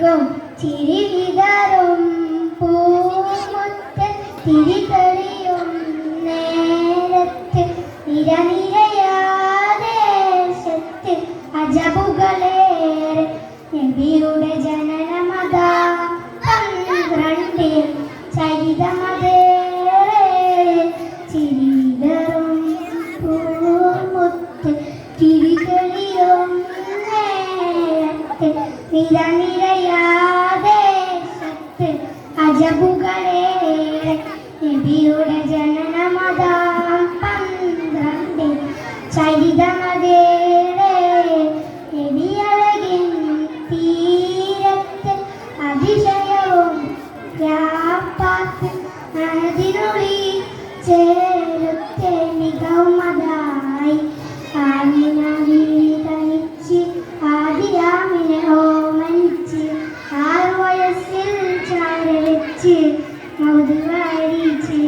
അസലാമലൈക്കും ചിരി വിതറും. പൂമുത്ത് തിരികളിയും നേരത്ത് നിരനിരയാദേശത്ത് അജബുകളേറെ. നബിയുടെ ജനനമത പന്ത്രണ്ടിൽ ചരിതമതേറെ ചിരിതറും പൂമുത്ത് തിരികളിയും നേരത്ത് നിരനിരയാദേശത്ത് അജബുകളേറെ നബിയുടെ ജനനമതാം പന്ത്രണ്ട്. ചരിതമതേറെ നബിയഴകിൻ തീരത്ത് അതിശയവും വ്യാപാത്ത് അതിനുള്ളിൽ ചേരുത്തെ മൗത് വാരിച്ച്